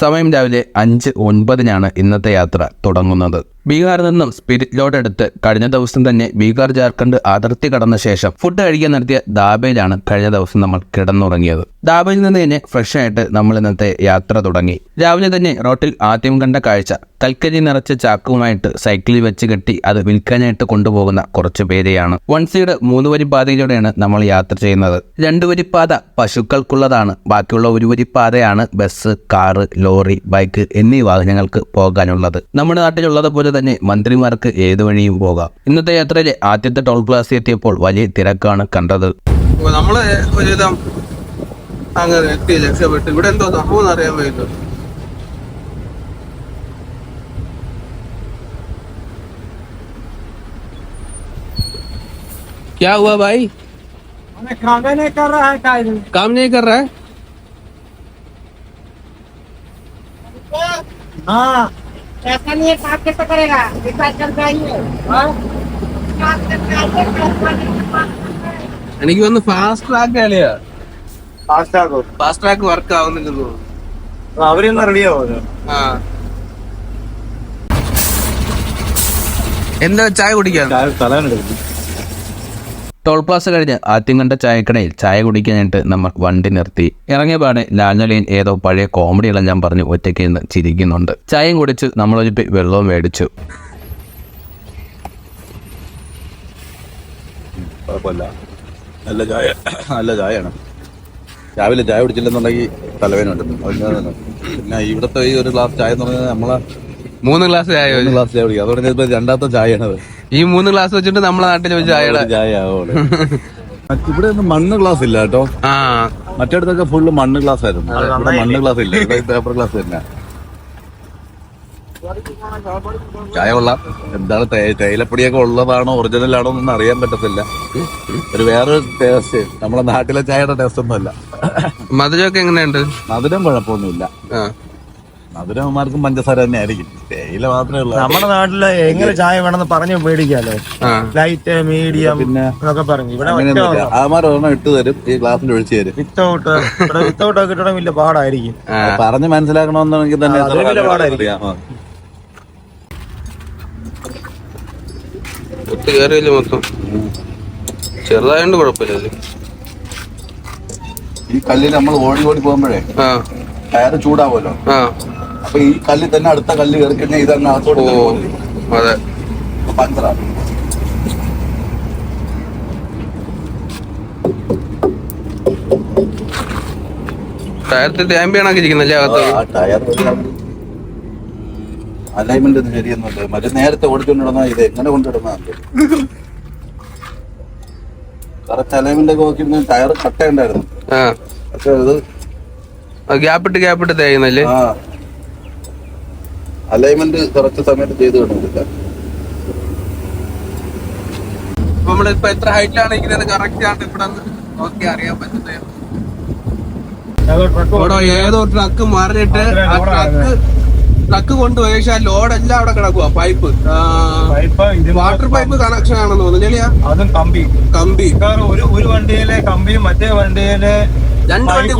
സമയം രാവിലെ അഞ്ച് ഒൻപതിനാണ് ഇന്നത്തെ യാത്ര തുടങ്ങുന്നത്. ബീഹാറിൽ നിന്നും സ്പിരിറ്റ് ലോഡ് എടുത്ത് കഴിഞ്ഞ ദിവസം തന്നെ ബീഹാർ ജാർഖണ്ഡ് അതിർത്തി കടന്ന ശേഷം ഫുഡ് കഴിക്കാൻ നടത്തിയ ദാബയിലാണ് കഴിഞ്ഞ ദിവസം നമ്മൾ കിടന്നുറങ്ങിയത്. ദാബയിൽ നിന്ന് തന്നെ ഫ്രഷ് ആയിട്ട് നമ്മൾ ഇന്നത്തെ യാത്ര തുടങ്ങി. രാവിലെ തന്നെ റോട്ടിൽ ആദ്യം കണ്ട കാഴ്ച കൽക്കരി നിറച്ച ചാക്കുമായിട്ട് സൈക്കിളിൽ വെച്ച് കെട്ടി അത് വിൽക്കാനായിട്ട് കൊണ്ടുപോകുന്ന കുറച്ച് പേരെയാണ്. വൺ സൈഡ് മൂന്ന് വരി പാതയിലൂടെയാണ് നമ്മൾ യാത്ര ചെയ്യുന്നത്. രണ്ടു വരി പാത പശുക്കൾക്കുള്ളതാണ് ബാക്കിയുള്ള ഒരു വരി പാതയാണ് ബസ് കാറ് ലോറി ബൈക്ക് എന്നീ വാഹനങ്ങൾക്ക് പോകാനുള്ളത്. നമ്മുടെ നാട്ടിലുള്ളത് പോലെ തന്നെ മന്ത്രിമാർക്ക് ഏത് വഴിയും പോകാം ഇന്നത്തെ യാത്രയിലെ ആദ്യത്തെ ടോൾ പ്ലാസ എത്തിയപ്പോൾ വലിയ തിരക്കാണ് കണ്ടത് അപ്പൊ നമ്മള് ഒരുവിധം അങ്ങനെ എത്തി രക്ഷപ്പെട്ടു ഇവിടെ എന്തോ സംഭവം അറിയാൻ വയ്യല്ലോ क्या हुआ भाई काम नहीं कर रहा है काय काम नहीं कर रहा है हाँ ऐसा नहीं है काम कैसे करेगा रिचार्ज कर जाइए काम करके आइए, എനിക്ക് വന്ന് ഫാസ്റ്റ് ട്രാക്ക് കളിയാ ഫാസ്റ്റ് ആകും ഫാസ്റ്റ് ട്രാക്ക് വർക്ക് ആവുന്നില്ലെന്ന് തോന്നുന്നു അവരൊന്നും റെഡി ആവുമല്ലോ ആ എന്താ ചായ കുടിക്കാൻ തലവനെടുക്കും ടോൾ പ്ലാസ കഴിഞ്ഞ് ആദ്യം കണ്ട ചായക്കടയിൽ ചായ കുടിക്കാനായിട്ട് നമ്മൾ വണ്ടി നിർത്തി. ഇറങ്ങിയ പാടെ ഏതോ പഴയ കോമഡിയെല്ലാം ഞാൻ പറഞ്ഞു ഒറ്റയ്ക്ക് നിന്ന് ചിരിക്കുന്നുണ്ട്. ചായയും കുടിച്ച് നമ്മളൊരു വെള്ളവും മേടിച്ചു. നല്ല ചായ നല്ല ചായയാണ്. രാവിലെ ചായ കുടിച്ചില്ലെന്നുണ്ടെങ്കിൽ തലവേദന ഉണ്ട് പിന്നെ ഇവിടുത്തെ ഈ ഒരു ഗ്ലാസ് ചായ എന്ന് പറഞ്ഞാൽ നമ്മളെ മൂന്ന് ഗ്ലാസ് ചായ മൂന്ന് ഗ്ലാസ് ചായ കുടിക്കും. അതോടെ ഇപ്പൊ രണ്ടാമത്തെ ചായയാണ് ഈ മൂന്ന് ഗ്ലാസ് വെച്ചിട്ട് നമ്മളെ നാട്ടിൽ ചായയുടെ ചായ ഇവിടെ ഒന്നും മണ്ണ് ഗ്ലാസ് ഇല്ല കേട്ടോ. ആ. മറ്റിടത്തൊക്കെ ഫുള്ള് മണ്ണ് ഗ്ലാസ് ആയിരുന്നു. ഇവിടെ മണ്ണ് ഗ്ലാസ് ഇല്ല. ഇവിടെ പേപ്പർ ഗ്ലാസ് തന്നെ. ചായ കൊള്ളാം. എന്താണ് തേയിലപ്പൊടിയൊക്കെ ഉള്ളതാണോ ഒറിജിനൽ ആണോ എന്നൊന്നും അറിയാൻ പറ്റത്തില്ല. ഒരു വേറൊരു ടേസ്റ്റ് നമ്മളെ നാട്ടിലെ ചായയുടെ ടേസ്റ്റ് ഒന്നുമല്ല. മധുരമൊക്കെ എങ്ങനെയുണ്ട്? മധുരം കുഴപ്പമൊന്നുമില്ല. ആ. മധുരമാർക്കും പഞ്ചസാര തന്നെ ആയിരിക്കും തേയില മാത്രമേ ഉള്ളൂ. നമ്മുടെ നാട്ടിൽ എങ്ങനെ ചായ വേണമെന്ന് പറഞ്ഞു മേടിക്കാലോ ലൈറ്റ് മീഡിയം പിന്നെ എന്നൊക്കെ പറഞ്ഞു. ഇവിടെ ആമാർ ഒരെണ്ണം. ഇട്ട് തരും. ഈ ഗ്ലാസ്സിൽ ഒഴിച്ചു തരും. വിത്തൗട്ട് ഇവിടെ വിത്തൗട്ട് ഒക്കെ ഇട്ടണം വലിയ പാടായിരിക്കും. പറഞ്ഞ് മനസ്സിലാക്കണമെന്നുണ്ടെങ്കിൽ തന്നെ വലിയ പാടായിരിക്കും. ഒത്തു കയറിയില്ല മൊത്തം? ചെറുതായോണ്ട് കുഴപ്പമില്ല ഈ കല്ലിൽ നമ്മൾ ഓടി ഓടി പോകുമ്പോഴേ ആ. ടയർ ചൂടാവുമല്ലോ. ആ. അപ്പൊ ഈ കല്ലിൽ തന്നെ അടുത്ത കല്ല് കയറി കഴിഞ്ഞാൽ ഇതങ്ങ് അകത്തോട്ട് അതെ. പഞ്ചറാണ് ടയറത്തിൽ തേമ്പിയാണൊക്കെ ഇരിക്കുന്നല്ലേ അകത്ത്? അലൈൻമെന്റ് ശരിയൊന്നുമില്ല. മറ്റേ നേരത്തെ ഓടിക്കൊണ്ടിടുന്ന ഇത് എങ്ങനെ കൊണ്ടിടുന്ന കറക്റ്റ് അലൈൻമെന്റ് ഒക്കെ നോക്കിയിരുന്ന ടയർ കട്ടയുണ്ടായിരുന്നു പക്ഷെ അത് ഗ്യാപ്പിട്ട് ഗ്യാപ്പിട്ട് തേയുന്നല്ലേ ആ. അലൈൻമെന്റ് കുറച്ച് സമയത്ത് ചെയ്ത് കിട്ടുന്നില്ല നമ്മളിപ്പോ എത്ര ഹൈറ്റിലാണ് ഇരിക്കുന്നത്? കറക്റ്റ് ആണ് ഇവിടെ നോക്കി അറിയാൻ പറ്റുന്നത്. ഇവിടെ ഏതോ ട്രക്ക് മറിഞ്ഞിട്ട് ആ ട്രക്ക് ട്രക്ക് കൊണ്ടുപോയ പക്ഷെ ആ ലോഡ് എല്ലാം അവിടെ കിടക്കുക പൈപ്പ് വാട്ടർ പൈപ്പ് കണക്ഷൻ ആണെന്ന് തോന്നുന്നു ചെളിയാ അതും കമ്പി. കമ്പി. ഒരു ഒരു വണ്ടിയിലെ കമ്പിയും മറ്റേ വണ്ടിയിലെ രണ്ട് വണ്ടി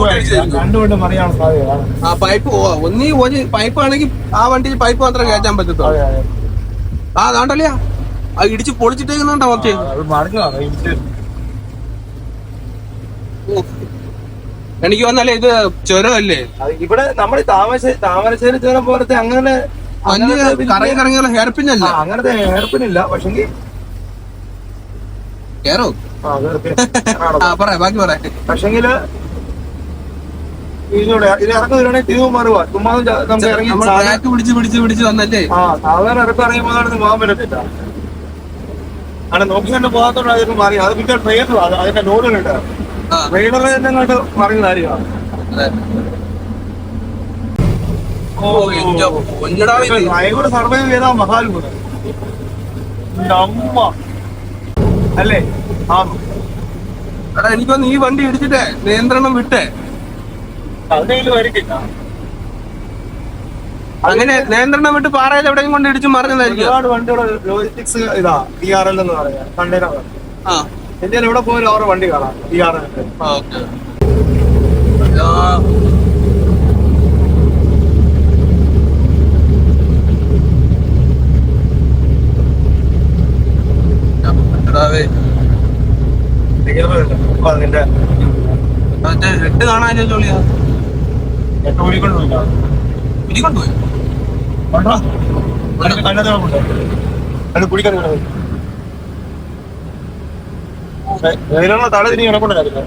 സാധ്യതയാണ് ആ പൈപ്പ് പോവാ ഒന്നീ ഒരു പൈപ്പ് ആണെങ്കിൽ ആ വണ്ടിയിൽ പൈപ്പ് മാത്രമേ കയറ്റാൻ പറ്റത്തുള്ളൂ. ആ അതാണ്ടല്ലേ? ആ ഇടിച്ച് പൊളിച്ചിട്ടേക്കുന്നുണ്ടോ മറ്റേ എനിക്ക് വന്നാലേ ഇത് ചുരമല്ലേ? ഇവിടെ നമ്മൾ താമരശ്ശേരി താമരശ്ശേരി ചുരം പോലത്തെ അങ്ങനെ കറങ്ങി കറങ്ങിയുള്ള ആ, അങ്ങനത്തെ ഏർപ്പിനില്ല പക്ഷെങ്കിൽ കേറോ? ആ പറയാ ബാക്കി പറയാ പക്ഷെങ്കിൽ ഇതിലൂടെ. ഇത് ഇറക്കുന്നതിലാണെങ്കിൽ തിരിവ് മാറുക ചുമ്മാ നമുക്ക് ഇറങ്ങി പിടിച്ച് പിടിച്ച് പിടിച്ച് വന്നല്ലേ? ആ സാധാരണ ഇറക്കം ഇറങ്ങുമ്പോൾ അവിടെ പോകാൻ പറ്റത്തില്ല. അങ്ങനെ നോക്കി കണ്ട് പോകാത്തോണ്ട് അതിന് മാറി. അത് പിന്നെ ട്രെയിനർ അതിന്റെ ലോഡുകളുണ്ട് ആ. ട്രെയിലർ തന്നെ അങ്ങോട്ട് മറിയുന്ന കാര്യമാണ് സർവൈവ് ചെയ്ത മഹാത്ഭുതം അല്ലേ? ആ. എടാ എനിക്കൊന്ന് ഈ വണ്ടി ഇടിച്ചിട്ടേ? നിയന്ത്രണം വിട്ടേ? അങ്ങനെ നിയന്ത്രണം വിട്ട് പാറയിൽ എവിടെയും കൊണ്ട് ഇടിച്ചു മറിഞ്ഞതായിരിക്കും. ഒരുപാട് വണ്ടിയുടെ ലോജിസ്റ്റിക്സ് ഇതാ ഡി ആർ എൽ എന്ന് പറയാം കണ്ടെയ്നർ എവിടെ പോയാലും അവരുടെ വണ്ടി കാണാം ഡി ആർ എൽ എട്ട് കാണാൻ ജോളിയാ. എട്ട് ഓടിക്കൊണ്ടുമില്ല ഇനി കൊണ്ടുപോയി കണ്ടത് അത് കുടിക്കാൻ ഇതിലുള്ള തല തിരിഞ്ഞ് കിടപ്പുണ്ടായിരുന്നു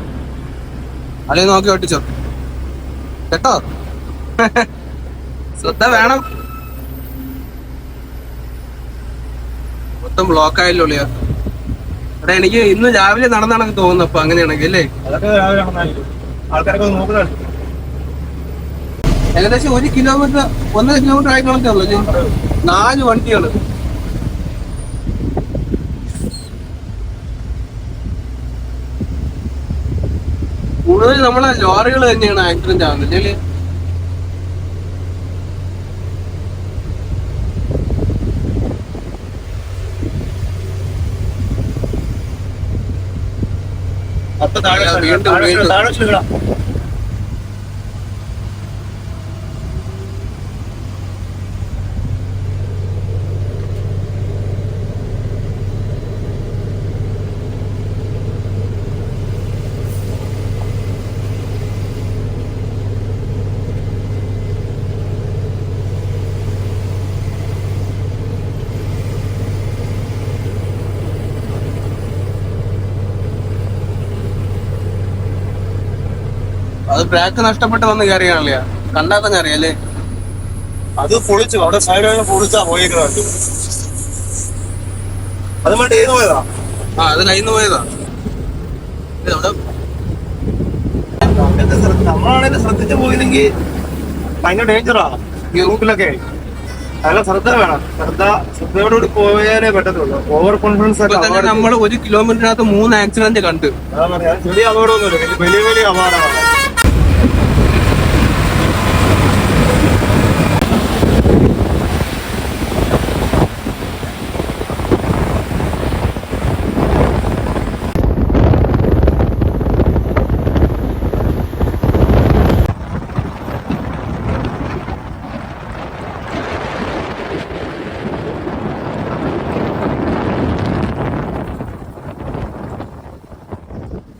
അല്ലേ നോക്കി ഒട്ടിച്ചോ? കേട്ടോ? ശ്രദ്ധ വേണം. മൊത്തം ബ്ലോക്ക് ആയല്ലോ എടാ എനിക്ക് ഇന്ന് രാവിലെ നടന്നാണെന്ന് തോന്നുന്നു അപ്പൊ അങ്ങനെയാണെങ്കിൽ അല്ലേ? അതൊക്കെ രാവിലെ നടന്നായിരിക്കും. ആൾക്കാരൊക്കെ ഒന്ന് നോക്കുന്നുണ്ട് ഏകദേശം ഒരു കിലോമീറ്റർ ഒന്നര കിലോമീറ്റർ ആയിട്ടുള്ള ഉള്ളൂ. നാല് വണ്ടികൾ കൂടുതൽ നമ്മളെ ലോറികൾ തന്നെയാണ് ആക്സിഡന്റ് ആവുന്നത്. അല്ലേ വീണ്ടും, വീണ്ടും. അത് ബ്രേക്ക് നഷ്ടപ്പെട്ട് വന്ന് കയറിയാണല്ലേ? കണ്ടാ അറിയാല്ലേ? അറിയാലേ അത് പൊളിച്ചു. അവിടെ സൈഡ് പൊളിച്ചാ പോയേക്കുന്നത്. അത് മറ്റേ ഏത് പോയതാ? ആ അത് ലൈന്ന് പോയതാ. നമ്മളാണെങ്കിൽ ശ്രദ്ധിച്ചു പോയില്ലെങ്കിൽ ഭയങ്കര ഡേഞ്ചറാ ഈ റൂട്ടിലൊക്കെ നല്ല ശ്രദ്ധ വേണം. ശ്രദ്ധ ശ്രദ്ധയോടുകൂടി പോയാലേ പറ്റത്തുള്ളൂ. ഓവർ കോൺഫിഡൻസ് നമ്മൾ ഒരു കിലോമീറ്ററിനകത്ത് മൂന്ന് ആക്സിഡന്റ് കണ്ട്. ചെറിയ അപകടമൊന്നുമില്ല വലിയ വലിയ അപകടമാണ്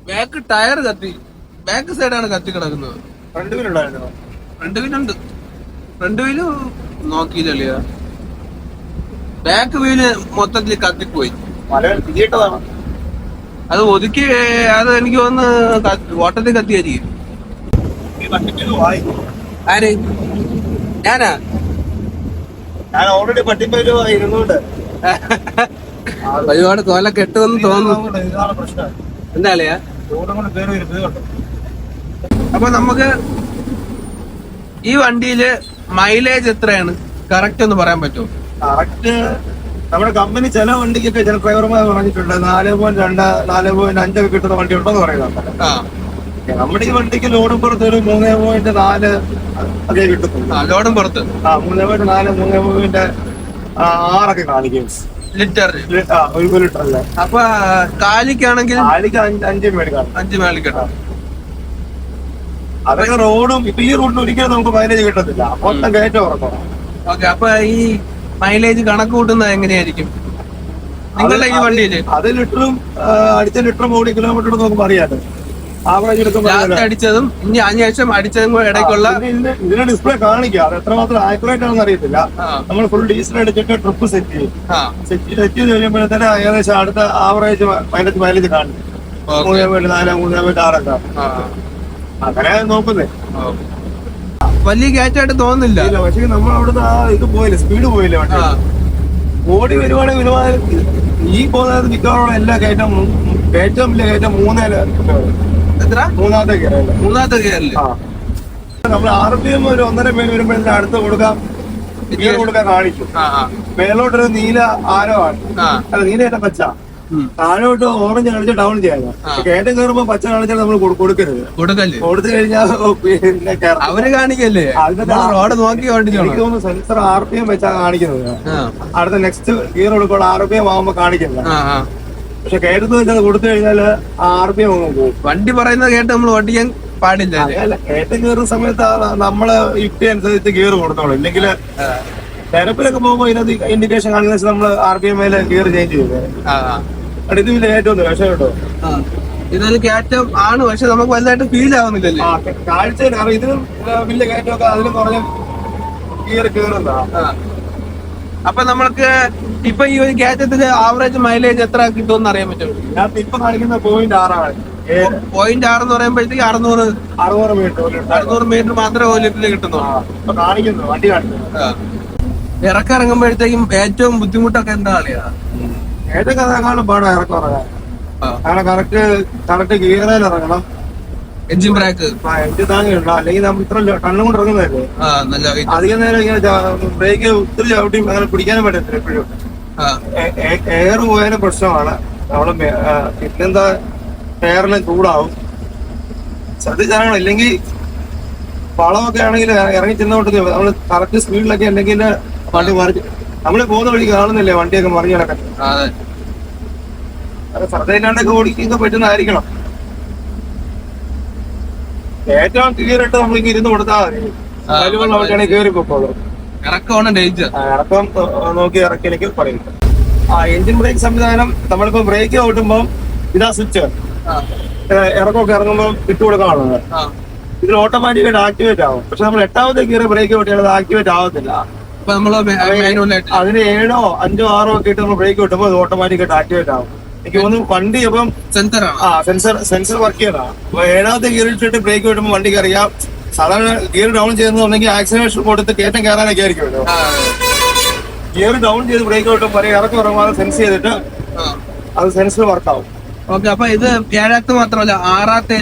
ബാക്ക് ടയർ കത്തി ബാക്ക് സൈഡാണ് കത്തി കിടക്കുന്നത്. ഫ്രണ്ട് വീലുണ്ടായിരുന്നു ഫ്രണ്ട് വീലുണ്ട് ഫ്രണ്ട് വീൽ നോക്കിയില്ലല്ലേ ബാക്ക് വീൽ മൊത്തത്തിൽ കത്തിപ്പോയി. അത് ഒതുക്കി അത് എനിക്ക് വന്ന് ഓട്ടത്തിൽ കത്തിയായിരിക്കും ആര്? ഞാനാ? ഞാൻ ഓൾറെഡി പട്ടിപ്പേര് ഒരുപാട് കൊല കെട്ടുമെന്ന് തോന്നുന്നു. എന്താ അല്ലയാ റോഡും കൊണ്ട് കയറി വരുന്നുണ്ട് അപ്പൊ നമുക്ക് ഈ വണ്ടിയിൽ മൈലേജ് എത്രയാണ്? കറക്റ്റ് ഒന്ന് പറയാൻ പറ്റുമോ? കറക്റ്റ് നമ്മുടെ കമ്പനി ചില വണ്ടിക്കൊക്കെ ചില ഡ്രൈവർമാർ പറഞ്ഞിട്ടുണ്ട് നാല് പോയിന്റ് രണ്ട് നാല് പോയിന്റ് അഞ്ചൊക്കെ കിട്ടുന്ന വണ്ടി ഉണ്ടെന്ന് പറയുന്നുണ്ട്. നമ്മുടെ ഈ വണ്ടിക്ക് ലോഡും പുറത്ത് ഒരു മൂന്ന് പോയിന്റ് നാല് അതേ കിട്ടുന്നു ലോഡും പുറത്ത്. ആ മൂന്ന് പോയിന്റ് നാല് മൂന്ന് പോയിന്റ് ആറൊക്കെ കാണിക്കും. ലിറ്റർ ഒരു ലിറ്റർ അല്ലേ അപ്പൊ കാലിക്കാണെങ്കിൽ കാലിക്ക് അഞ്ച് അഞ്ച് മേടിക്കാം അഞ്ച് മേളിക്കട്ടോ അതൊക്കെ റോഡും ഇപ്പൊ ഈ റോഡിന് ഒരിക്കലും നമുക്ക് മൈലേജ് കിട്ടത്തില്ല. അപ്പൊ കയറ്റം ഉറക്കണം ഓക്കെ അപ്പൊ ഈ മൈലേജ് കണക്ക് കൂട്ടുന്നത് എങ്ങനെയായിരിക്കും? നിങ്ങളുടെ ഈ വണ്ടിയിൽ? അത് ലിറ്ററും അടിച്ച ലിറ്ററും ഓടി കിലോമീറ്റർ നമുക്ക് അറിയാലോ അടിച്ചതും ഇനി അതിനുശേഷം അടിച്ചതും കൂടെ ഇടയ്ക്കുള്ള ഇതിന് ഇതിന് ഡിസ്പ്ലേ കാണിക്കുക അത് എത്രമാത്രം ആക്യുറേറ്റ് ആണെന്ന് അറിയത്തില്ല. നമ്മൾ ഫുൾ ഡീസൽ അടിച്ചിട്ട് ട്രിപ്പ് സെറ്റ് ചെയ്യും. സെറ്റ് സെറ്റ് ചെയ്ത് കഴിയുമ്പോഴത്തേന് ഏകദേശം അടുത്ത ആവറേജ് മൈലേജ് മൈലേജ് കാണിക്കും. മൂന്ന് പോയിന്റ് നാല് മൂന്നേ പോയിന്റ് ആറൊക്കെ. അങ്ങനെ നോക്കുന്നേ. വലിയ കയറ്റായിട്ട് തോന്നുന്നില്ല. പക്ഷേ നമ്മൾ അവിടുന്ന് ആ ഇത് പോയില്ല സ്പീഡ് പോയില്ല വണ്ടി? ഓടി വരുവാണെങ്കിൽ ഈ പോകുന്നത് മിക്കവാറും എല്ലാ കയറ്റം കയറ്റം ഇല്ല കയറ്റം മൂന്നേ എത്ര? മൂന്നാമത്തെ കയറല്ലേ മൂന്നാമത്തെ കയറല്ലേ നമ്മൾ ആർ പി എം ഒരു ഒന്നര മേൽ വരുമ്പോഴത്തെ അടുത്ത് കൊടുക്കാം. കൊടുക്കാൻ കാണിക്കും മേലോട്ടൊരു നീല ആരോ ആണ്. അല്ല നീല പച്ച. താഴോട്ട് ഓറഞ്ച് കാണിച്ച് ഡൗൺ ചെയ്യാം. കയറ്റം കയറുമ്പോ പച്ച കാണിച്ചാൽ നമ്മൾ കൊടുക്കരുത്. കൊടുക്കല്ലേ? കൊടുത്തു കഴിഞ്ഞാൽ പിന്നെ അവർ കാണിക്കല്ലേ? റോഡ് നോക്കി എനിക്ക് ഓടിച്ചോണം തോന്നുന്നു സെൻസർ ആർ പി എം വെച്ചാ കാണിക്കുന്നത് അടുത്ത നെക്സ്റ്റ് ഗിയർ കൊടുക്കുമ്പോൾ ആർ പി എം ആവുമ്പോ കാണിക്കില്ല പക്ഷെ കയറ്റത്ത് വെച്ചാൽ കൊടുത്തു കഴിഞ്ഞാൽ ആർ പി എം പോകും. വണ്ടി പറയുന്നത് കേട്ട് നമ്മൾ ഓടിക്കാൻ പാടില്ല അല്ലേ? കയറ്റം കയറുന്ന സമയത്ത് നമ്മൾ യുക്തി അനുസരിച്ച് ഗിയർ കൊടുത്തോളൂ. ഇല്ലെങ്കിൽ തെരപ്പിലൊക്കെ പോകുമ്പോ പോകുമ്പോൾ ഇതിനകത്ത് ഇൻഡിക്കേഷൻ കാണിക്കുന്ന നമ്മൾ R P M gear change ചെയ്തത് ഏറ്റവും കേട്ടോ. ഇതൊരു കയറ്റം ആണ് പക്ഷെ നമുക്ക് വലുതായിട്ട് ഫീൽ ആവുന്നില്ലല്ലേ? കാഴ്ച കാരണം ഇതിനും വലിയ കയറ്റമൊക്കെ അതിലും കുറഞ്ഞ കയറുന്നതാ. അപ്പൊ നമ്മൾക്ക് ഇപ്പൊ ഈ ഒരു കയറ്റത്തിന്റെ ആവറേജ് മൈലേജ് എത്ര കിട്ടുമെന്ന് അറിയാൻ പറ്റും ഇതിനകത്ത് ഇപ്പൊ കാണിക്കുന്ന പോയിന്റ് ആറാണ്. പോയിന്റ് ആറെന്ന് പറയുമ്പോഴത്തേക്ക് അറുന്നൂറ്. അറുന്നൂറ് മീറ്റർ. അറുന്നൂറ് മീറ്റർ മാത്രമേ ഒരു ലിറ്ററിൽ കിട്ടുന്നുള്ളൂ കാണിക്കുന്നു വണ്ടി കാണിക്കുന്നു. ഇറക്കിറങ്ങുമ്പോഴത്തേക്കും ഏറ്റവും ബുദ്ധിമുട്ടൊക്കെ എന്താ കളിയാ ഏറ്റവും കഥകാലം പാടാ ഇറക്കം ഇറങ്ങാൻ. കാരണം കറക്റ്റ് കറക്റ്റ് ഗിയറേൽ ഇറങ്ങണം. Engine brake. ആ എഞ്ചിൻ താങ്ങിയുണ്ട് അല്ലെങ്കിൽ നമ്മൾ ഇത്ര ടണ്ണും കൊണ്ട് ഇറങ്ങുന്നതല്ലേ. അധികം നേരം ഇങ്ങനെ ബ്രേക്ക് ഒത്തിരി ചവിട്ടി അങ്ങനെ പിടിക്കാനും പറ്റത്തില്ല എപ്പോഴും. എയർ പോയാലും പ്രശ്നമാണ്. നമ്മൾ പിന്നെന്താ എയറിന് ചൂടാവും. ശ്രദ്ധിച്ചാണ് ഇല്ലെങ്കിൽ വളമൊക്കെ ആണെങ്കിൽ ഇറങ്ങി ചെന്നോട്ട് നമ്മൾ കറക്റ്റ് സ്പീഡിലൊക്കെ ഉണ്ടെങ്കിൽ വണ്ടി മറിച്ച് നമ്മൾ പോകുന്ന വഴി കാണുന്നില്ലേ? വണ്ടിയൊക്കെ മറിഞ്ഞു കിടക്കാൻ അതെ. ശ്രദ്ധയില്ലാണ്ടൊക്കെ ഓടിക്കൊക്കെ പറ്റുന്നതായിരിക്കണം. ഏറ്റവും ക്ലിയർ ആയിട്ട് നമ്മൾ ഇങ്ങനെ ഇരുന്ന് കൊടുത്താൽ മതി. ആ, വലിവുള്ള വണ്ടിയാണെങ്കിൽ കയറി പോക്കോളൂ. ഇറക്കമാണ് ഡേഞ്ചർ ഇറക്കം നോക്കി ഇറക്കിയില്ലെങ്കിൽ പറയും ആ എഞ്ചിൻ ബ്രേക്ക് സംവിധാനം നമ്മളിപ്പോ ബ്രേക്ക് ഓട്ടുമ്പോൾ ഇതാ സ്വിച്ച് ഇറക്കമൊക്കെ ഇറങ്ങുമ്പോൾ ഇട്ട് കൊടുക്കാനുള്ളത്. ആ. ഇതിൽ ഓട്ടോമാറ്റിക്കായിട്ട് ആക്ടിവേറ്റ് ആവും. പക്ഷെ നമ്മൾ എട്ടാമത്തെ ഗിയർ ബ്രേക്ക് ഓട്ടിയാൽ അത് ആക്ടിവേറ്റ് ആവത്തില്ല. അപ്പൊ നമ്മൾ മാനുവലായിട്ട് അതിന് ഏഴോ അഞ്ചോ ആറോ ഒക്കെ ഇട്ട് നമ്മൾ ബ്രേക്ക് കിട്ടുമ്പോൾ അത് ഓട്ടോമാറ്റിക്കായിട്ട് ആക്ടിവേറ്റ് ആവും. എനിക്ക് തോന്നുന്നു വണ്ടി ഇപ്പം സെൻസറാണ് ആ സെൻസർ സെൻസർ വർക്ക് ചെയ്യണം അപ്പൊ ഏഴാമത്തെ ഗിയർ ഇട്ടിട്ട് ബ്രേക്ക് കിട്ടുമ്പോൾ വണ്ടിക്ക് അറിയാം. സാധാരണ ഗിയർ ഡൗൺ ചെയ്യുന്നുണ്ടെങ്കിൽ ആക്സിലേഷൻ കൊടുത്ത് കയറ്റം കയറാനൊക്കെ ആയിരിക്കുമല്ലോ. ഗിയർ ഡൗൺ ചെയ്ത് ബ്രേക്ക് ഓട്ടുമ്പോൾ പറയും ഇറക്കം ഇറങ്ങാതെ സെൻസ് ചെയ്തിട്ട് അത് സെൻസർ വർക്ക് ആവും. ഓക്കെ അപ്പൊ ഇത് ഏഴാമത്തെ മാത്രമല്ല ആറാമത്തെ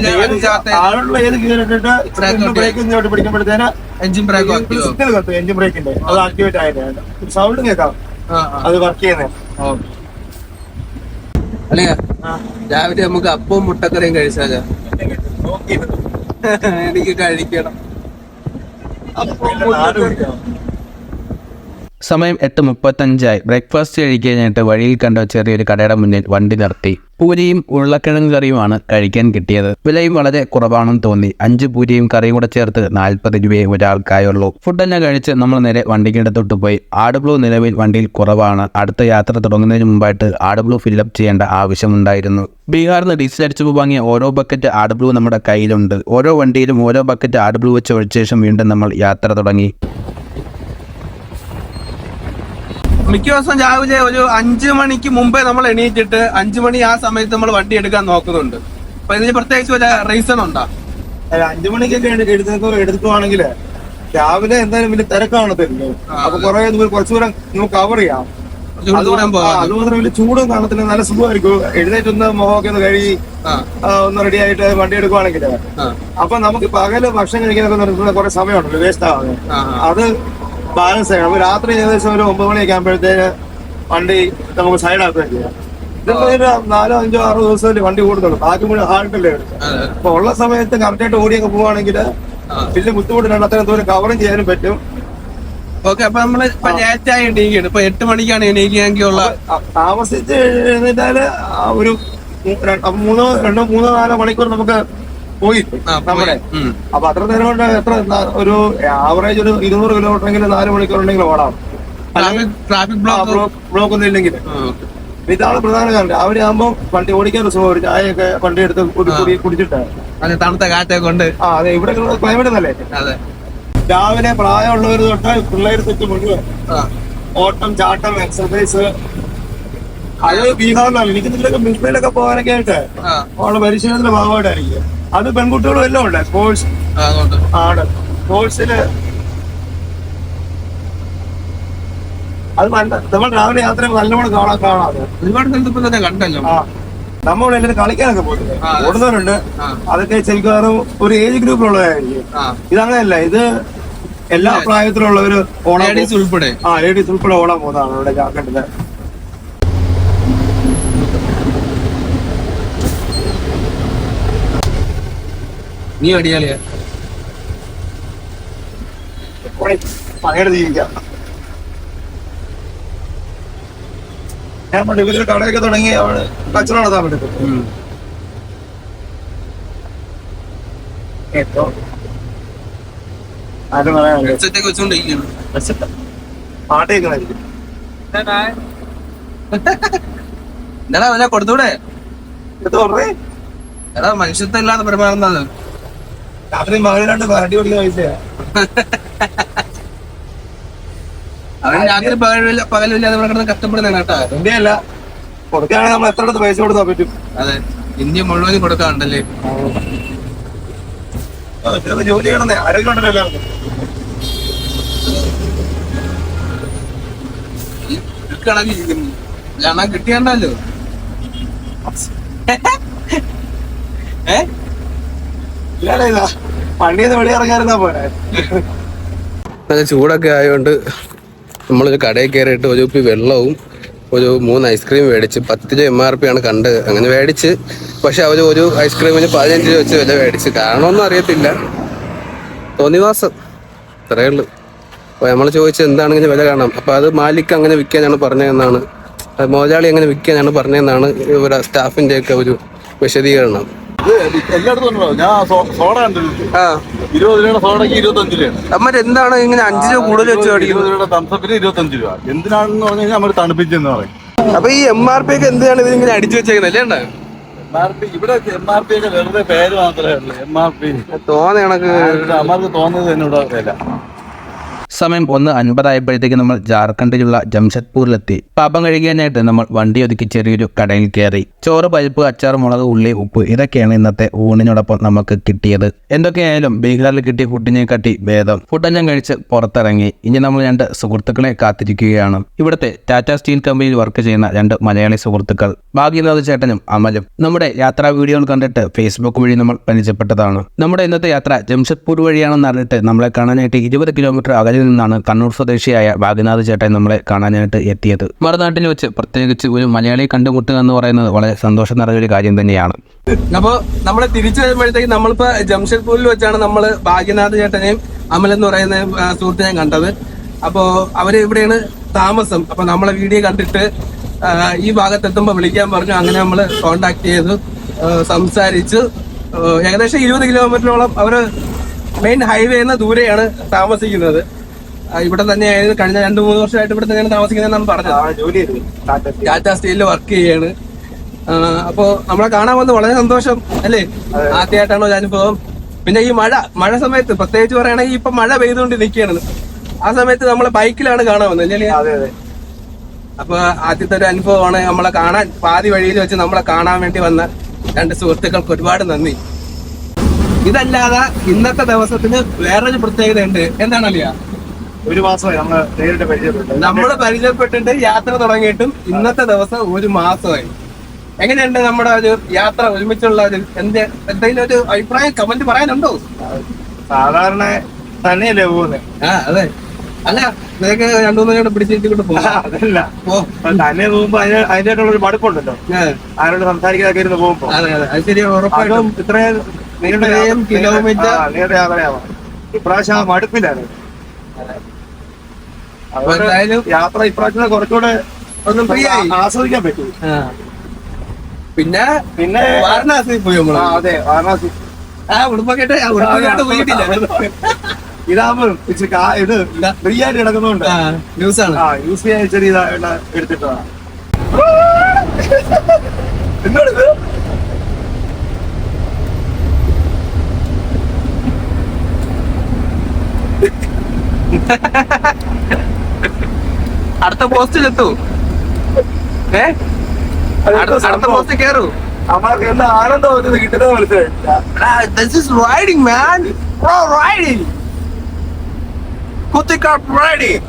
ആറുള്ള ഏത് ഗിയർ ഇട്ടിട്ട് ബ്രേക്ക് പിടിക്കുമ്പോഴത്തേന് എഞ്ചിൻ ബ്രേക്ക് സിഗ്നൽ കത്തും എഞ്ചിൻ ബ്രേക്കിന്റെ അത് ആക്ടിവേറ്റ് ആയിട്ട് സൗണ്ട് കേൾക്കാം. അത് വർക്ക് ചെയ്യുന്നത് അല്ലേ? രാവിലെ നമുക്ക് അപ്പവും മുട്ടക്കറിയും കഴിച്ചാലോ? എനിക്ക് കഴിക്കണം. സമയം എട്ട് മുപ്പത്തഞ്ചായി. ബ്രേക്ക്ഫാസ്റ്റ് കഴിക്കാനായിട്ട് വഴിയിൽ കണ്ട ചെറിയൊരു കടയുടെ മുന്നിൽ വണ്ടി നിർത്തി. പൂരിയും ഉരുളക്കിഴങ്ങ് കറിയുമാണ് കഴിക്കാൻ കിട്ടിയത്. വിലയും വളരെ കുറവാണെന്ന് തോന്നി. അഞ്ച് പൂരിയും കറിയും കൂടെ ചേർത്ത് നാൽപ്പത് രൂപയെ ഒരാൾക്കായുള്ളൂ. ഫുഡെല്ലാം കഴിച്ച് നമ്മൾ നേരെ വണ്ടിക്കിടത്തോട്ട് പോയി. ആടുബ്ലൂ നിലവിൽ വണ്ടിയിൽ കുറവാണ്. അടുത്ത യാത്ര തുടങ്ങുന്നതിന് മുമ്പായിട്ട് ആടുബ്ലൂ ഫില്ലപ്പ് ചെയ്യേണ്ട ആവശ്യമുണ്ടായിരുന്നു. ബീഹാറിൽ നിന്ന് ഡീസൽ അടിച്ചു വാങ്ങിയ ഓരോ ബക്കറ്റ് ആടുബ്ലൂ നമ്മുടെ കയ്യിലുണ്ട്. ഓരോ വണ്ടിയിലും ഓരോ ബക്കറ്റ് ആടുബ്ലൂ വെച്ച് ഒഴിച്ച ശേഷം വീണ്ടും നമ്മൾ യാത്ര തുടങ്ങി. മിക്ക ദിവസം രാവിലെ ഒരു അഞ്ചു മണിക്ക് മുമ്പേ നമ്മൾ എണീറ്റിട്ട് അഞ്ചു മണി ആ സമയത്ത് നമ്മൾ വണ്ടി എടുക്കാൻ നോക്കുന്നുണ്ട്. അപ്പൊ ഇതിന് പ്രത്യേകിച്ച് ഒരു റീസൺ ഉണ്ടോ? അഞ്ചു മണിക്കൊക്കെ എടുക്കുവാണെങ്കിൽ രാവിലെ എന്തായാലും വലിയ തിരക്കാണ് തരുന്നത് അപ്പൊ കുറെ കുറച്ചു ദൂരം നമുക്ക് കവർ ചെയ്യാം. അതുമാത്രം വലിയ ചൂടും കാണത്തില്ല. നല്ല സുഖമായിരിക്കും. എഴുന്നേറ്റ് ഒന്ന് മുഖമൊക്കെ ഒന്ന് കഴുകി ഒന്ന് റെഡി ആയിട്ട് വണ്ടി എടുക്കുവാണെങ്കിൽ അപ്പൊ നമുക്ക് പകൽ ഭക്ഷണം കഴിക്കാനൊക്കെ നിർത്തുന്ന കുറെ സമയമുണ്ടല്ലോ വേസ്റ്റ് ആവുന്നത് ആ, ആ. അത് ബാലൻസ് ആയി അപ്പൊ രാത്രി ഏകദേശം ഒരു ഒമ്പത് മണിയൊക്കെ ആകുമ്പോഴത്തേന് വണ്ടി നമുക്ക് സൈഡ് ആക്കുകയും ചെയ്യാം. ഇതിപ്പോ നാലോ അഞ്ചോ ആറോ ദിവസമല്ലേ വണ്ടി ബാക്കി മുഴുവൻ ഹാൾട്ടല്ലേ എടുക്കും അതെ അപ്പൊ ഉള്ള സമയത്ത് കറക്റ്റായിട്ട് ഓടിയൊക്കെ പോവാണെങ്കിൽ പിന്നെ വലിയ അത്ര അത്രയും ദൂരം കവറും ചെയ്യാനും പറ്റും. ഓക്കെ അപ്പൊ നമ്മൾ ഇപ്പൊ ലേറ്റായി എണീക്കുകയാണ്. ഇപ്പൊ എട്ട് മണിക്കാണ് ആ, താമസിച്ച് എഴുന്നേറ്റാൽ ഒരു മൂന്നോ രണ്ടോ മൂന്നോ നാലോ മണിക്കൂർ നമുക്ക് പോയി. നമ്മുടെ. അപ്പൊ അത്ര നേരം കൊണ്ട് എത്ര ഒരു ആവറേജ് ഒരു ഇരുന്നൂറ് കിലോമീറ്റർ എങ്കിലും നാല് മണിക്കൂർ ഉണ്ടെങ്കിൽ ഓടാം ട്രാഫിക് ബ്ലോക്ക് ബ്ലോക്ക് ഒന്നും ഇല്ലെങ്കിൽ. ഇതാണ് പ്രധാന കാരണം രാവിലെ ആകുമ്പോൾ വണ്ടി ഓടിക്കാൻ സുഖം ഒരു ചായയൊക്കെ വണ്ടി എടുത്ത് കുടി- കുടി- കുടിച്ചിട്ട്. അതെ തണുത്ത കാറ്റൊക്കെ കൊണ്ട് ആ അതെ ഇവിടെ ക്ലൈമറ്റ് നല്ലേ? അതെ. രാവിലെ പ്രായമുള്ളവർ തൊട്ട് പിള്ളേർ തെറ്റ് മുഴുവൻ ഓട്ടം ചാട്ടം എക്സർസൈസ് അത് ബീഹാറിലാണ് എനിക്ക് ഇതിലൊക്കെ മിൽമയിലൊക്കെ പോകാനൊക്കെ ആയിട്ട് അവളുടെ പരിശീലനത്തിന്റെ ഭാഗമായിട്ടായിരിക്കും. അത് പെൺകുട്ടികളും എല്ലാം ഉണ്ട്. സ്പോർട്സ് ആണ്. സ്പോർട്സിൽ അത് നല്ല- നമ്മൾ രാവിലെ യാത്ര നല്ലവണ്ണം കാണാൻ കാണാതെ. ഒരുപാട് സ്ഥലത്ത് തന്നെ കണ്ടല്ലോ. നമ്മൾ എല്ലാവരും കളിക്കാനൊക്കെ പോയിട്ടുണ്ട്. ഓടുന്നവരുണ്ട്. അതൊക്കെ ശരിക്കും ഒരു ഏജ് ഗ്രൂപ്പിലുള്ളതായിരിക്കും ഇതങ്ങനെയല്ല ഇത് എല്ലാ പ്രായത്തിലുള്ളവര് ഓണം ഉൾപ്പെടെ. ആ ലേഡീസ് ഉൾപ്പെടെ ഓടാൻ പോകുന്നതാണ് ഇവിടെ ജാർഖണ്ഡിൽ. നീ അടിയാളിയാ. പണിയെടുത്ത് ജീവിക്കാം. ഞാൻ പണ്ട് ഇവർ കടയൊക്കെ തുടങ്ങി അവിടെ കച്ചറ നടത്താൻ പറ്റും പാട്ട് കേൾക്കണായിരിക്കും കൊടുത്തൂടെ? എടാ മനുഷ്യത്വം ഇല്ലാതെ പെരുമാറുന്നത് രാത്രി മകളിലാണ്ട് അടിപൊളി പൈസയാ അവൻ രാത്രി പകലില്ല പകലില്ലാതെ ഇവിടെ കിടന്ന് കഷ്ടപ്പെടുന്നതാണ് കേട്ടാ. എന്റെ അല്ല കൊടുക്കുകയാണെങ്കിൽ നമ്മൾ എത്ര പൈസ കൊടുത്താൽ പറ്റും? അതെ. ഇന്ത്യ മുഴുവനും കൊടുക്കാറുണ്ടല്ലേ? ആ, ചെറിയ ജോലി ചെയ്യണമെന്നേ. ആരോഗ്യം ഉണ്ടല്ലോ എല്ലാവർക്കും കണക്ക് കിട്ടിയണ്ടല്ലോ. ഏ? ഇതാ വെളി നല്ല ചൂടൊക്കെ ആയതുകൊണ്ട് നമ്മളൊരു കടയിൽ കയറിയിട്ട് ഒരു കുപ്പി വെള്ളവും ഒരു മൂന്ന് ഐസ്ക്രീം മേടിച്ച് പത്ത് രൂപ എം ആർ പി ആണ് കണ്ട് അങ്ങനെ മേടിച്ച് പക്ഷെ അവർ ഒരു ഐസ്ക്രീമിന് പതിനഞ്ച് രൂപ വെച്ച് വില മേടിച്ച്. കാരണമൊന്നും അറിയത്തില്ല. തോന്നിവാസം. അത്രയേ ഉള്ളൂ. അപ്പോൾ നമ്മൾ ചോദിച്ചത് എന്താണ് ഇങ്ങനെ വില കാണാം അപ്പോൾ അത് മാലിക്ക് അങ്ങനെ വിൽക്കാനാണ് പറഞ്ഞതെന്നാണ്. മോജാളി അങ്ങനെ വിൽക്കാനാണ് പറഞ്ഞതെന്നാണ് ഇവിടെ സ്റ്റാഫിന്റെ ഒക്കെ ഒരു വിശദീകരണം. എല്ലായിടത്തും ഉണ്ടോ ഞാൻ സോ- സോഡ കണ്ടിട്ടുണ്ട്. ആ. ഇരുപത് രൂപയുടെ സോഡയ്ക്ക് ഇരുപത്തഞ്ച് രൂപയാണ്. അമ്മ എന്താണ് ഇങ്ങനെ അഞ്ച് രൂപ കൂടുതൽ വെച്ച് ഇരുപത് രൂപയുടെ തംസപ്പിന് ഇരുപത്തഞ്ച് രൂപ. എന്തിനാണെന്ന് പറഞ്ഞു കഴിഞ്ഞാൽ നമ്മൾ തണുപ്പിച്ചെന്ന് പറയും. അപ്പൊ ഈ എം ആർ പി ഒക്കെ എന്താണ് ഇതിങ്ങനെ അടിച്ചു വെച്ചേക്കുന്നത്? അല്ലേ ഇവിടെ എം ആർ പി ഒക്കെ വെറുതെ പേര് മാത്രമേ ഉള്ളൂ. എം ആർ പി തോന്നണക്ക് കണക്ക്. അമ്മർക്ക് തോന്നുന്നത് എന്നോട് വില സമയം ഒന്ന് അൻപതായപ്പോഴത്തേക്ക് നമ്മൾ ജാർഖണ്ഡിലുള്ള ജംഷഡ്പൂരിലെത്തി. പാപം കഴുകിയതിനായിട്ട് നമ്മൾ വണ്ടി ഒതുക്കി ചെറിയൊരു കടയിൽ കയറി. ചോറ് പരിപ്പ് അച്ചാർ മുളക് ഉള്ളി ഉപ്പ് ഇതൊക്കെയാണ് ഇന്നത്തെ ഊണിനോടൊപ്പം നമുക്ക് കിട്ടിയത്. എന്തൊക്കെയായാലും ബീഹാറിൽ കിട്ടിയ ഫുഡിനെ കാട്ടി ഭേദം. ഫുഡെല്ലാം കഴിച്ച് പുറത്തിറങ്ങി. ഇനി നമ്മൾ രണ്ട് സുഹൃത്തുക്കളെ കാത്തിരിക്കുകയാണ്. ഇവിടുത്തെ ടാറ്റ സ്റ്റീൽ കമ്പനിയിൽ വർക്ക് ചെയ്യുന്ന രണ്ട് മലയാളി സുഹൃത്തുക്കൾ. ഭാഗ്യനാഥ് ചേട്ടനും അമലും. നമ്മുടെ യാത്രാ വീഡിയോകൾ കണ്ടിട്ട് ഫേസ്ബുക്ക് വഴി നമ്മൾ പരിചയപ്പെട്ടതാണ്. നമ്മുടെ ഇന്നത്തെ യാത്ര ജംഷഡ്പൂർ വഴിയാണെന്ന് അറിഞ്ഞിട്ട് നമ്മളെ കാണാനായിട്ട് ഇരുപത് കിലോമീറ്റർ അകലിൽ നിന്നാണ് കണ്ണൂർ സ്വദേശിയായ ഭാഗ്യനാഥ് ചേട്ടൻ നമ്മളെ കാണാനായിട്ട് എത്തിയത്. മറുനാട്ടിൽ വെച്ച് പ്രത്യേകിച്ച് ഒരു മലയാളി കണ്ടുമുട്ടുക എന്ന് പറയുന്നത് വളരെ സന്തോഷം നിറഞ്ഞൊരു കാര്യം തന്നെയാണ്. അപ്പൊ നമ്മൾ തിരിച്ചു വരുമ്പോഴത്തേക്ക് നമ്മളിപ്പോ ജംഷഡ്പൂരിൽ വെച്ചാണ് നമ്മൾ ഭാഗ്യനാഥ് ചേട്ടനെയും അമൽ എന്ന് പറയുന്ന സുഹൃത്തിനെയും കണ്ടത്. അപ്പോ അവർ ഇവിടെയാണ് താമസം? അപ്പൊ നമ്മളെ വീഡിയോ കണ്ടിട്ട് ഈ ഭാഗത്തെത്തുമ്പോൾ വിളിക്കാൻ പറഞ്ഞു. അങ്ങനെ നമ്മൾ കോണ്ടാക്ട് ചെയ്തു സംസാരിച്ചു. ഏകദേശം ഇരുപത് കിലോമീറ്ററോളം അവർ മെയിൻ ഹൈവേന്ന് ദൂരെയാണ് താമസിക്കുന്നത്. ഇവിടെ തന്നെയായിരുന്നു കഴിഞ്ഞ രണ്ടു മൂന്ന് വർഷമായിട്ട് ഇവിടെ തന്നെയാണ് താമസിക്കുന്നതെന്നാണ് പറഞ്ഞത്. ടാറ്റാ സ്റ്റീലിൽ വർക്ക് ചെയ്യാണ്. അപ്പോ നമ്മളെ കാണാൻ വന്ന് വളരെ സന്തോഷം അല്ലേ? ആദ്യമായിട്ടാണോ അനുഭവം പിന്നെ ഈ മഴ മഴ സമയത്ത് പ്രത്യേകിച്ച് പറയുകയാണെങ്കിൽ ഇപ്പൊ മഴ പെയ്തുകൊണ്ട് നിൽക്കുകയാണ്. ആ സമയത്ത് നമ്മളെ ബൈക്കിലാണ് കാണാൻ വന്നത് അല്ലേ അപ്പൊ ആദ്യത്തെ ഒരു അനുഭവമാണ് നമ്മളെ കാണാൻ പാതി വഴിയിൽ വെച്ച് നമ്മളെ കാണാൻ വേണ്ടി വന്ന രണ്ട് സുഹൃത്തുക്കൾക്ക് ഒരുപാട് നന്ദി. ഇതല്ലാതെ ഇന്നത്തെ ദിവസത്തിന് വേറൊരു പ്രത്യേകത ഉണ്ട് എന്താണല്ലേ ഒരു മാസമായി നമ്മൾ നേരിട്ട് പരിചയപ്പെട്ടു നമ്മൾ പരിചയപ്പെട്ടിട്ട് യാത്ര തുടങ്ങിയിട്ടും ഇന്നത്തെ ദിവസം ഒരു മാസമായി. എങ്ങനെയുണ്ട് നമ്മുടെ ഒരു യാത്ര ഒരുമിച്ചുള്ള ഒരു എന്ത് എന്തെങ്കിലും ഒരു അഭിപ്രായം കമന്റ് പറയാനുണ്ടോ? സാധാരണ തന്നെയല്ലേ പോകുന്നത് ആ അതെ. അല്ല നിനക്ക് രണ്ടു മൂന്ന് കൂടെ പിടിച്ചിട്ട് അതല്ല. തന്നെ പോകുമ്പോ അതിന് അതിനായിട്ടുള്ള ഒരു മടുപ്പുണ്ടല്ലോ ആരോട് സംസാരിക്കാതൊക്കെ ഇരുന്ന് പോകുമ്പോ. അതെ ശരി ഉറപ്പായിട്ടും. ഇത്രയും നീണ്ട കിലോമീറ്റർ- നീണ്ട യാത്രയാവാം. ഇപ്രാവശ്യം ആ മടുപ്പിലാണ്. അപ്പൊ എന്തായാലും യാത്ര ഇപ്രാവശ്യം കുറച്ചുകൂടെ ഒന്നും ഫ്രീ ആയി. ആസ്വദിക്കാൻ പറ്റും. പിന്നെ പിന്നെ വാരണാസി പോയി നമ്മൾ. അതെ വാരണാസി. ആ ഉടുപ്പൊക്കെ ആ ഉടുപ്പൊക്കെ പോയിട്ടില്ല. ഇതാകുമ്പോ ഇത് ഫ്രീ ആയിട്ട് കിടക്കുന്നോണ്ട്. ന്യൂസ് ആണ് ആ യൂസ് ചെയ്യാൻ ചെറിയ ഇതായിട്ട് എടുത്തിട്ടാണ് എന്നോട് Ha ha എത്തൂ ഏ അടുത്ത- അടുത്ത പോസ്റ്റിൽ കയറൂ ഏ എന്താ ആനന്ദം കിട്ടുന്നത് റൈഡിംഗ് മാൻ പ്രോ റൈഡിംഗ് കുത്തിക്കാപ്പ് റൈഡിംഗ്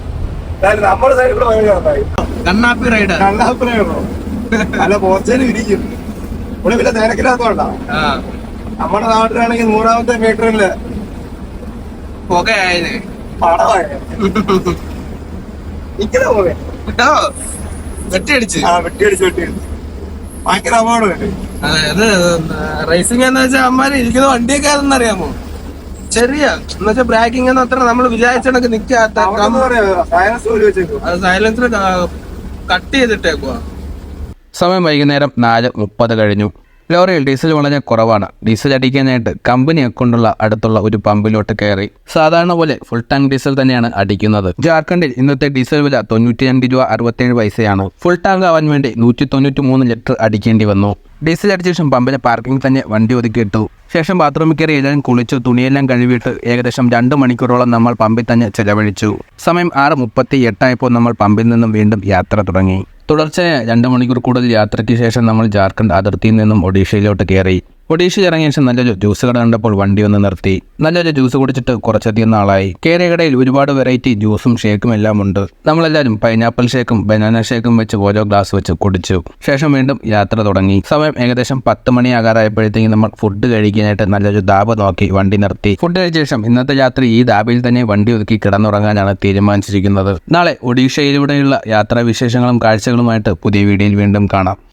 അതായത് നമ്മുടെ സൈഡിൽ കൂടെ ഭയങ്കര നന്നായി. കണ്ണാപ്പി റൈഡർ കണ്ണാപ്പിനെ ഉള്ളൂ. നല്ല പോസ്റ്റേലും ഇരിക്കും. ഇവിടെ പിന്നെ തിരക്കില്ലാത്തോണ്ടാ ആ. നമ്മുടെ നാട്ടിലാണെങ്കിൽ നൂറാമത്തെ മീറ്ററിൽ പുകയായത് പടമായി ഇങ്ങനെ പോവേ കേട്ടോ വെട്ടിയടിച്ച്. ആ വെട്ടിയടിച്ച് വെട്ടിയടിച്ച്. ഭയങ്കര അപകടമല്ലേ റേസിംഗ് എന്ന് വെച്ചാൽ അമ്മാര് ഇരിക്കുന്ന വണ്ടിയൊക്കെ അറിയാമോ? ചെറിയ എന്ന് വെച്ചാൽ ബ്രാക്കിംഗ് എന്ന് അത്ര നമ്മൾ വിചാരിച്ചണക്ക് നിക്കാത്ത സൈലൻസിൽ സൈലൻസർ കട്ട് ചെയ്തിട്ടേക്കുവാ. സമയം വൈകുന്നേരം നാല് മുപ്പത് കഴിഞ്ഞു. ലോറിയിൽ ഡീസൽ വളരെ കുറവാണ്. ഡീസൽ അടിക്കാനായിട്ട് കമ്പനി അക്കൗണ്ടുള്ള അടുത്തുള്ള ഒരു പമ്പിലോട്ട് കയറി സാധാരണ പോലെ ഫുൾ ടാങ്ക് ഡീസൽ തന്നെയാണ് അടിക്കുന്നത്. ജാർഖണ്ഡിൽ ഇന്നത്തെ ഡീസൽ വില തൊണ്ണൂറ്റി രണ്ട് രൂപ അറുപത്തേഴ് പൈസയാണ്. ഫുൾ ടാങ്ക് ആവാൻ വേണ്ടി നൂറ്റി തൊണ്ണൂറ്റി മൂന്ന് ലിറ്റർ അടിക്കേണ്ടി വന്നു. ഡീസൽ അടിച്ച ശേഷം പമ്പിലെ പാർക്കിംഗ് തന്നെ വണ്ടി ഒതുക്കിയിട്ടു. ശേഷം ബാത്റൂമിൽ കയറി എല്ലാം കുളിച്ചു തുണിയെല്ലാം കഴുകിയിട്ട് ഏകദേശം രണ്ട് മണിക്കൂറോളം നമ്മൾ പമ്പിൽ തന്നെ ചെലവഴിച്ചു. സമയം ആറ് മുപ്പത്തി എട്ടായപ്പോൾ നമ്മൾ പമ്പിൽ നിന്നും വീണ്ടും യാത്ര തുടങ്ങി. തുടർച്ചയായ രണ്ട് മണിക്കൂർ കൂടുതൽ യാത്രയ്ക്ക് ശേഷം നമ്മൾ ജാർഖണ്ഡ് അതിർത്തിയിൽ നിന്നും ഒഡീഷയിലോട്ട് കയറി. ഒഡീഷയിൽ ഇറങ്ങിയ ശേഷം നല്ലൊരു ജ്യൂസ് കട കണ്ടപ്പോൾ വണ്ടി ഒന്ന് നിർത്തി. നല്ലൊരു ജ്യൂസ് കുടിച്ചിട്ട് കുറച്ചധികം നാളായി. കയറിയ കടയിൽ ഒരുപാട് വെറൈറ്റി ജ്യൂസും ഷേക്കും എല്ലാം ഉണ്ട്. നമ്മളെല്ലാവരും പൈനാപ്പിൾ ഷേക്കും ബനാന ഷേക്കും വെച്ച് ഓരോ ഗ്ലാസ് വെച്ച് കുടിച്ചു. ശേഷം വീണ്ടും യാത്ര തുടങ്ങി. സമയം ഏകദേശം പത്ത് മണിയാകാറായപ്പോഴത്തേക്കും നമ്മൾ ഫുഡ് കഴിക്കാനായിട്ട് നല്ലൊരു ദാബ നോക്കി വണ്ടി നിർത്തി. ഫുഡ് കഴിച്ച ശേഷം ഇന്നത്തെ രാത്രി ഈ ദാബയിൽ തന്നെ വണ്ടി ഒതുക്കി കിടന്നുറങ്ങാനാണ് തീരുമാനിച്ചിരിക്കുന്നത്. നാളെ ഒഡീഷയിലൂടെയുള്ള യാത്രാ വിശേഷങ്ങളും കാഴ്ചകളുമായിട്ട് പുതിയ വീഡിയോയിൽ വീണ്ടും കാണാം.